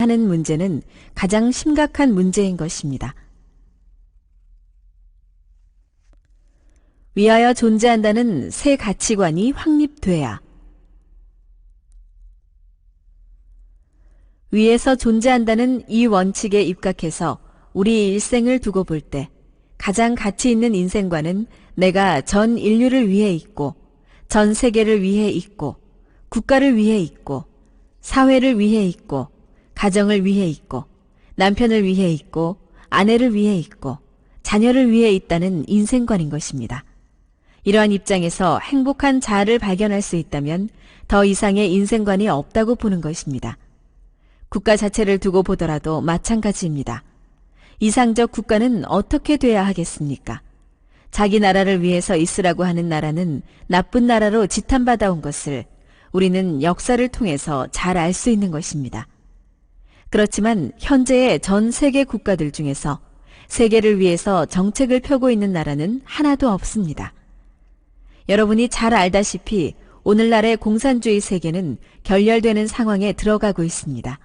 하는 문제는 가장 심각한 문제인 것입니다. 위하여 존재한다는 새 가치관이 확립돼야 위에서 존재한다는 이 원칙에 입각해서 우리 일생을 두고 볼 때 가장 가치 있는 인생관은 내가 전 인류를 위해 있고 전 세계를 위해 있고 국가를 위해 있고 사회를 위해 있고 가정을 위해 있고 남편을 위해 있고 아내를 위해 있고 자녀를 위해 있다는 인생관인 것입니다. 이러한 입장에서 행복한 자아를 발견할 수 있다면 더 이상의 인생관이 없다고 보는 것입니다. 국가 자체를 두고 보더라도 마찬가지입니다. 이상적 국가는 어떻게 돼야 하겠습니까? 자기 나라를 위해서 있으라고 하는 나라는 나쁜 나라로 지탄받아온 것을 우리는 역사를 통해서 잘 알 수 있는 것입니다. 그렇지만 현재의 전 세계 국가들 중에서 세계를 위해서 정책을 펴고 있는 나라는 하나도 없습니다. 여러분이 잘 알다시피 오늘날의 공산주의 세계는 결렬되는 상황에 들어가고 있습니다.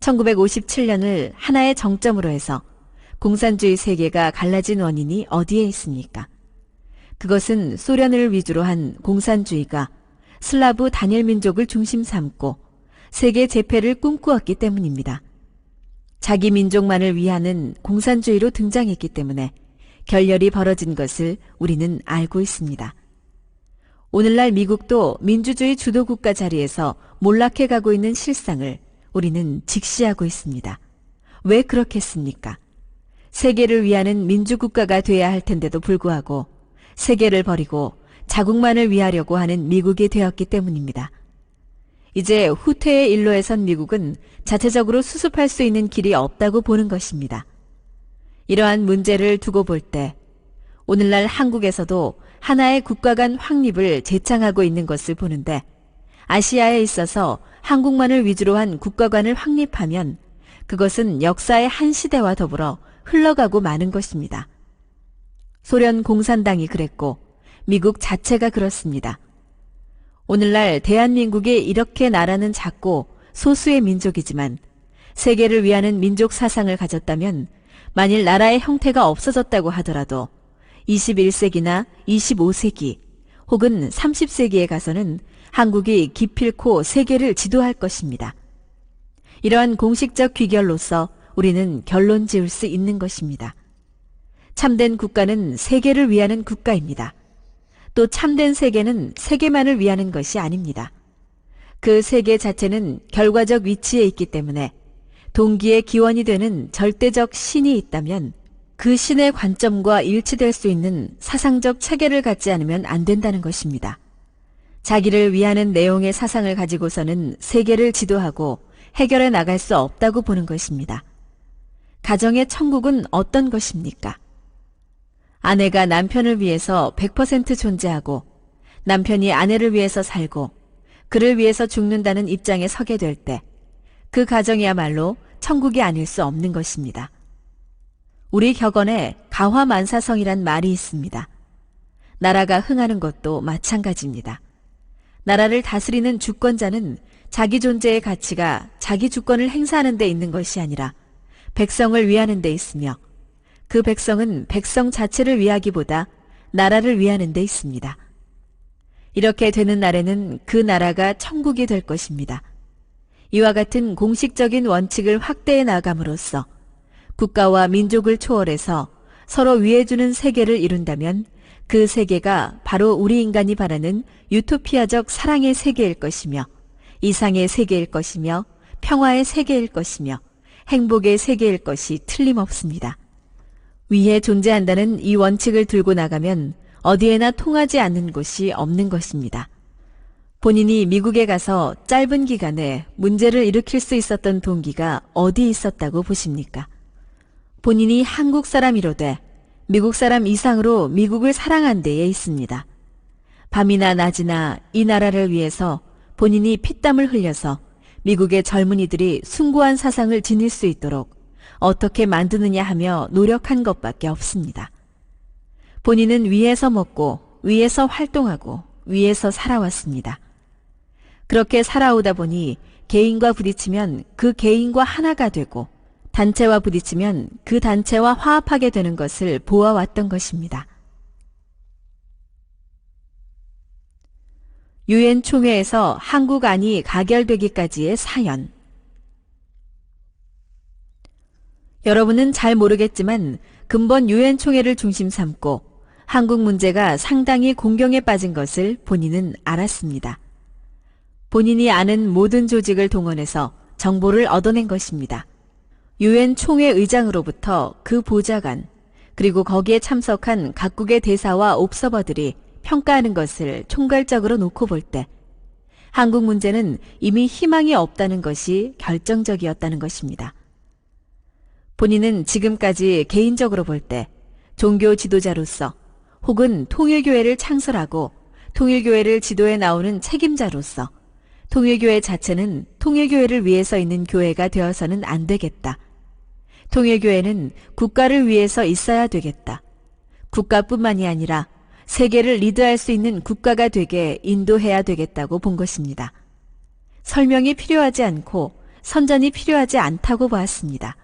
1957년을 하나의 정점으로 해서 공산주의 세계가 갈라진 원인이 어디에 있습니까? 그것은 소련을 위주로 한 공산주의가 슬라브 단일 민족을 중심 삼고 세계 재패를 꿈꾸었기 때문입니다. 자기 민족만을 위하는 공산주의로 등장했기 때문에 결렬이 벌어진 것을 우리는 알고 있습니다. 오늘날 미국도 민주주의 주도국가 자리에서 몰락해 가고 있는 실상을 우리는 직시하고 있습니다. 왜 그렇겠습니까? 세계를 위하는 민주국가가 돼야 할 텐데도 불구하고 세계를 버리고 자국만을 위하려고 하는 미국이 되었기 때문입니다. 이제 후퇴의 일로에 선 미국은 자체적으로 수습할 수 있는 길이 없다고 보는 것입니다. 이러한 문제를 두고 볼 때 오늘날 한국에서도 하나의 국가 간 확립을 재창하고 있는 것을 보는데 아시아에 있어서 한국만을 위주로 한 국가관을 확립하면 그것은 역사의 한 시대와 더불어 흘러가고 마는 것입니다. 소련 공산당이 그랬고 미국 자체가 그렇습니다. 오늘날 대한민국이 이렇게 나라는 작고 소수의 민족이지만 세계를 위하는 민족 사상을 가졌다면 만일 나라의 형태가 없어졌다고 하더라도 21세기나 25세기 혹은 30세기에 가서는 한국이 기필코 세계를 지도할 것입니다. 이러한 공식적 귀결로서 우리는 결론 지을 수 있는 것입니다. 참된 국가는 세계를 위하는 국가입니다. 또 참된 세계는 세계만을 위하는 것이 아닙니다. 그 세계 자체는 결과적 위치에 있기 때문에 동기의 기원이 되는 절대적 신이 있다면 그 신의 관점과 일치될 수 있는 사상적 체계를 갖지 않으면 안 된다는 것입니다. 자기를 위하는 내용의 사상을 가지고서는 세계를 지도하고 해결해 나갈 수 없다고 보는 것입니다. 가정의 천국은 어떤 것입니까? 아내가 남편을 위해서 100% 존재하고 남편이 아내를 위해서 살고 그를 위해서 죽는다는 입장에 서게 될 때 그 가정이야말로 천국이 아닐 수 없는 것입니다. 우리 격언에 가화만사성이란 말이 있습니다. 나라가 흥하는 것도 마찬가지입니다. 나라를 다스리는 주권자는 자기 존재의 가치가 자기 주권을 행사하는 데 있는 것이 아니라 백성을 위하는 데 있으며 그 백성은 백성 자체를 위하기보다 나라를 위하는 데 있습니다. 이렇게 되는 날에는 그 나라가 천국이 될 것입니다. 이와 같은 공식적인 원칙을 확대해 나감으로써 국가와 민족을 초월해서 서로 위해주는 세계를 이룬다면 그 세계가 바로 우리 인간이 바라는 유토피아적 사랑의 세계일 것이며 이상의 세계일 것이며 평화의 세계일 것이며 행복의 세계일 것이 틀림없습니다. 위에 존재한다는 이 원칙을 들고 나가면 어디에나 통하지 않는 곳이 없는 것입니다. 본인이 미국에 가서 짧은 기간에 문제를 일으킬 수 있었던 동기가 어디 있었다고 보십니까? 본인이 한국 사람이로되 미국 사람 이상으로 미국을 사랑한 데에 있습니다. 밤이나 낮이나 이 나라를 위해서 본인이 피땀을 흘려서 미국의 젊은이들이 숭고한 사상을 지닐 수 있도록 어떻게 만드느냐 하며 노력한 것밖에 없습니다. 본인은 위에서 먹고 위에서 활동하고 위에서 살아왔습니다. 그렇게 살아오다 보니 개인과 부딪히면 그 개인과 하나가 되고 단체와 부딪히면 그 단체와 화합하게 되는 것을 보아왔던 것입니다. 유엔 총회에서 한국 안이 가결되기까지의 사연. 여러분은 잘 모르겠지만 근본 유엔 총회를 중심 삼고 한국 문제가 상당히 공경에 빠진 것을 본인은 알았습니다. 본인이 아는 모든 조직을 동원해서 정보를 얻어낸 것입니다. 유엔 총회 의장으로부터 그 보좌관, 그리고 거기에 참석한 각국의 대사와 옵서버들이 평가하는 것을 총괄적으로 놓고 볼 때, 한국 문제는 이미 희망이 없다는 것이 결정적이었다는 것입니다. 본인은 지금까지 개인적으로 볼 때 종교 지도자로서 혹은 통일교회를 창설하고 통일교회를 지도해 나오는 책임자로서 통일교회 자체는 통일교회를 위해서 있는 교회가 되어서는 안 되겠다. 통일교회는 국가를 위해서 있어야 되겠다. 국가뿐만이 아니라 세계를 리드할 수 있는 국가가 되게 인도해야 되겠다고 본 것입니다. 설명이 필요하지 않고 선전이 필요하지 않다고 보았습니다.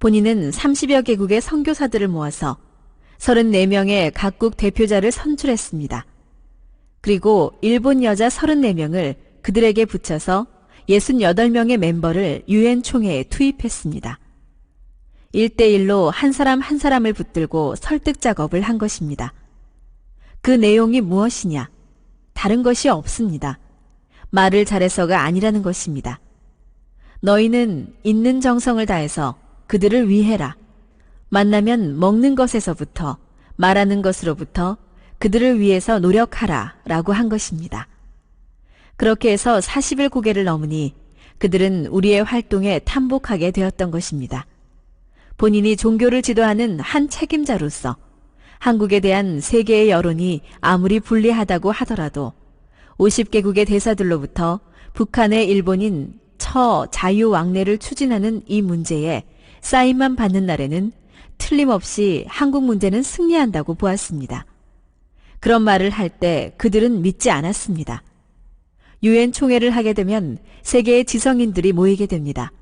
본인은 30여 개국의 선교사들을 모아서 34명의 각국 대표자를 선출했습니다. 그리고 일본 여자 34명을 그들에게 붙여서 68명의 멤버를 유엔 총회에 투입했습니다. 1대1로 한 사람 한 사람을 붙들고 설득 작업을 한 것입니다. 그 내용이 무엇이냐? 다른 것이 없습니다. 말을 잘해서가 아니라는 것입니다. 너희는 있는 정성을 다해서 그들을 위해라. 만나면 먹는 것에서부터 말하는 것으로부터 그들을 위해서 노력하라 라고 한 것입니다. 그렇게 해서 40일 고개를 넘으니 그들은 우리의 활동에 탐복하게 되었던 것입니다. 본인이 종교를 지도하는 한 책임자로서 한국에 대한 세계의 여론이 아무리 불리하다고 하더라도 50개국의 대사들로부터 북한의 일본인 처 자유왕래를 추진하는 이 문제에 사인만 받는 날에는 틀림없이 한국 문제는 승리한다고 보았습니다. 그런 말을 할 때 그들은 믿지 않았습니다. 유엔 총회를 하게 되면 세계의 지성인들이 모이게 됩니다.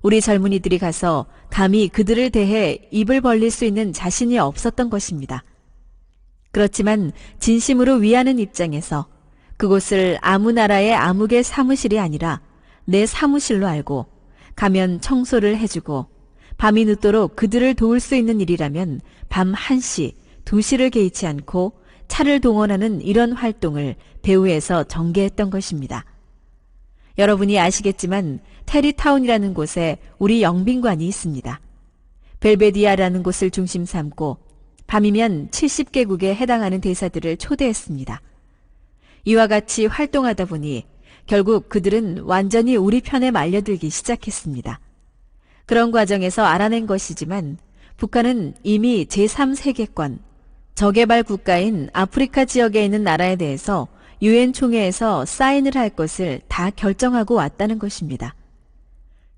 우리 젊은이들이 가서 감히 그들을 대해 입을 벌릴 수 있는 자신이 없었던 것입니다. 그렇지만 진심으로 위하는 입장에서 그곳을 아무 나라의 암흑의 사무실이 아니라 내 사무실로 알고 가면 청소를 해주고 밤이 늦도록 그들을 도울 수 있는 일이라면 밤 1시, 2시를 개의치 않고 차를 동원하는 이런 활동을 배후에서 전개했던 것입니다. 여러분이 아시겠지만 테리타운이라는 곳에 우리 영빈관이 있습니다. 벨베디아라는 곳을 중심 삼고 밤이면 70개국에 해당하는 대사들을 초대했습니다. 이와 같이 활동하다 보니 결국 그들은 완전히 우리 편에 말려들기 시작했습니다. 그런 과정에서 알아낸 것이지만 북한은 이미 제3세계권, 저개발 국가인 아프리카 지역에 있는 나라에 대해서 유엔 총회에서 사인을 할 것을 다 결정하고 왔다는 것입니다.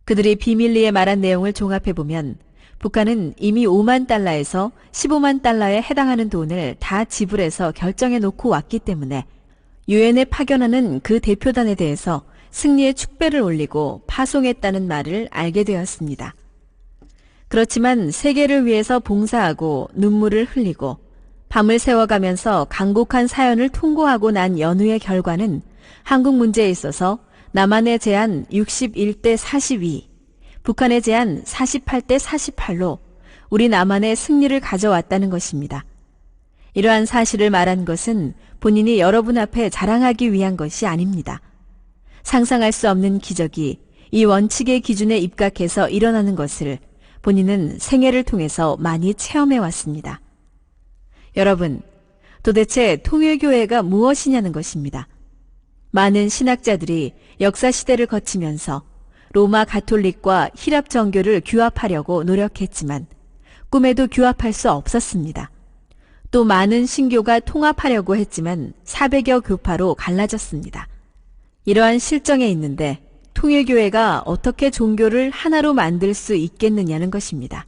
그들이 비밀리에 말한 내용을 종합해 보면 북한은 이미 5만 달러에서 15만 달러에 해당하는 돈을 다 지불해서 결정해 놓고 왔기 때문에 유엔에 파견하는 그 대표단에 대해서 승리의 축배를 올리고 파송했다는 말을 알게 되었습니다. 그렇지만 세계를 위해서 봉사하고 눈물을 흘리고 밤을 새워가면서 강곡한 사연을 통고하고 난 연후의 결과는 한국 문제에 있어서 남한의 제한 61대 42, 북한의 제한 48대 48로 우리 남한의 승리를 가져왔다는 것입니다. 이러한 사실을 말한 것은 본인이 여러분 앞에 자랑하기 위한 것이 아닙니다. 상상할 수 없는 기적이 이 원칙의 기준에 입각해서 일어나는 것을 본인은 생애를 통해서 많이 체험해 왔습니다. 여러분, 도대체 통일교회가 무엇이냐는 것입니다. 많은 신학자들이 역사 시대를 거치면서 로마 가톨릭과 히랍 정교를 규합하려고 노력했지만 꿈에도 규합할 수 없었습니다. 또 많은 신교가 통합하려고 했지만 400여 교파로 갈라졌습니다. 이러한 실정에 있는데 통일교회가 어떻게 종교를 하나로 만들 수 있겠느냐는 것입니다.